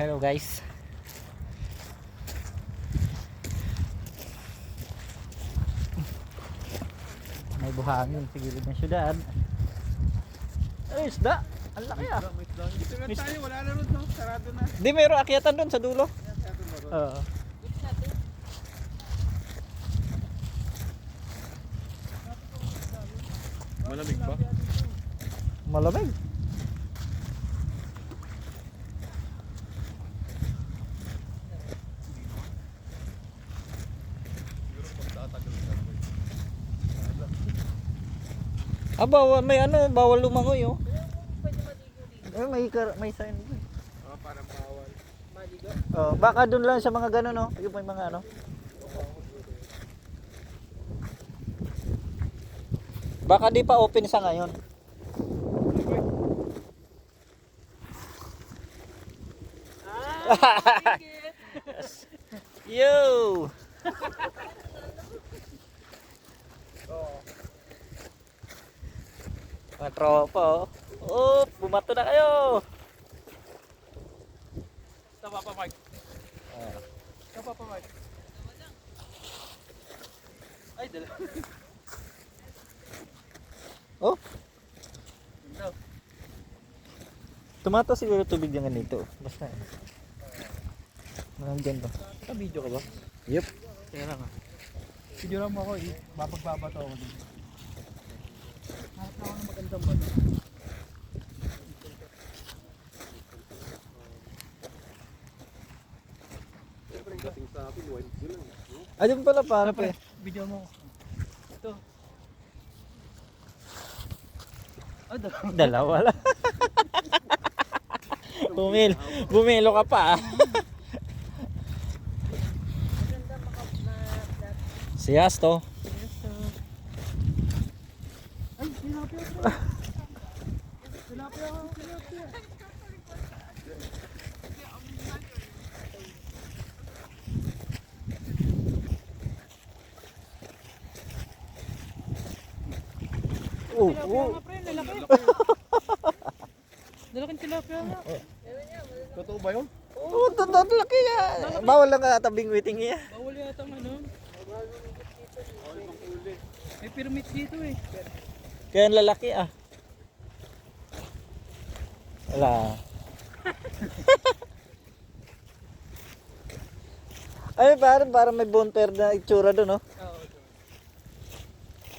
Hello guys. May buhangin sa gilid ng syudad. Ay, isda! Ang laki ah! Dito na tayo, wala na ron, no? Sarado na. Di, mayroong akyatan doon sa dulo. Oo. Malamig ba? Malamig. Ah, bawal, may ano, bawal lumangoy oh. Eh, may kar may sign. Oh, parang bawal. Oh, baka doon lang sa mga ganun oh. Yung may mga ano. Baka di pa open sa ngayon. Yo! Mga tropa oh. Oh, bumato na kayo. Tama pa, Mark. Ah. Tama pa, Mark. Ay, dala. Oh, Ito. tumato siguro tubig yung ganito. Basta. Nandyan ba? Naka-video ka ba? Yep. Kaya lang ah. Video lang mo ako eh. Mapagbabato ako dito. Hanap na ako ng magandang bato. Siyempre, dating sa akin, white yun lang. Ayun pala para pa. Video mo. Ito. Ah, dalawa. Dalawa lang. Bumil, bumilo ka pa. ah. si Asto. Ay, tilapia ko. Tilapia ko, tilapia. Oh, oh. nga. Lalaking tilapia nga. Totoo ba yun? Oh, totoo laki nga. Bawal lang ka tabing waiting niya. Bawal yata ano. May permit dito eh. Kaya ang lalaki ah. Wala. Ay, parang parang may bonfire na itsura doon, oh. Oo.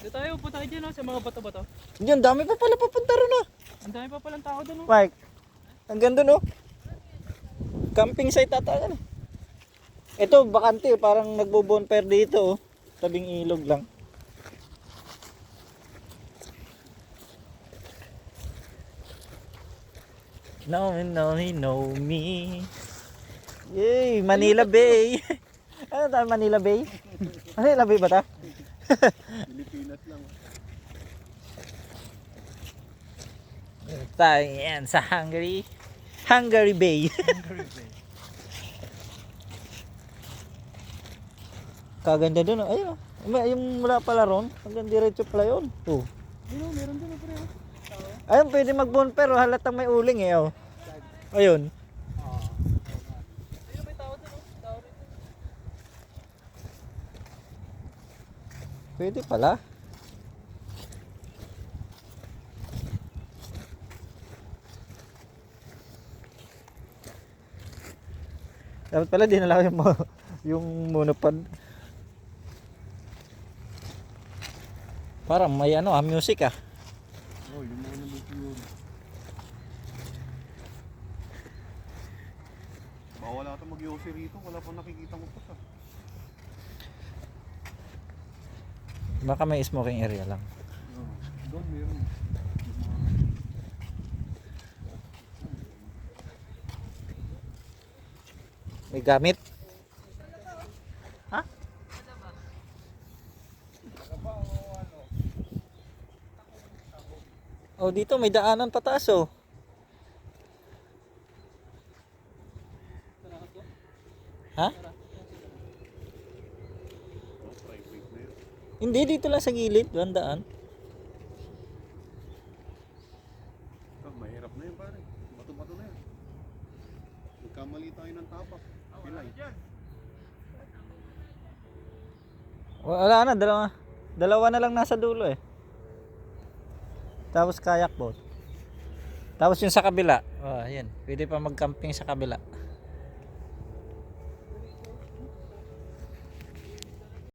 Dito tayo, punta tayo dyan oh, sa mga bato-bato. Diyan, dami pa pala papunta ron, oh. Ang dami pa palang tao doon oh. Mike, hanggang doon, oh. Camping site ata yan. Ito, bakante, parang nagbo-bonfire dito, oh. Tabing ilog lang. Me, know me, know me. Yay, Manila Bay. ano tayo, Manila Bay? Manila Bay ba ta? Pilipinas lang. Tayo yan sa Hungary. Hungary Bay. Kaganda dun. oh. Ayun. oh. Yung mula pala ron. Hanggang diretso pala yun. Oh. Ayun, meron doon oh, pre. Ayun, pwede mag-bonfire. oh. Halatang may uling eh. Oh. Ayun. Pwede pala. Dapat pala dinala yung, mo- yung monopod. Parang may ano ah, music ah. Oh, yung mga naman yun. Bawal ata mag-yosi rito. Wala pa nakikita mo pa sa. Baka may smoking area lang. Oh, doon meron. May gamit. Oh, dito may daanan pataas oh. Ha? Hindi, dito lang sa gilid, bandaan. Ah, mahirap na yun pare. Bato-bato na yan. Nagkamali tayo ng tapak. Pilay. Wala na, dalawa. Dalawa na lang nasa dulo eh. Tapos kayak boat. Tapos yung sa kabila. Oh, yan. Pwede pa mag-camping sa kabila.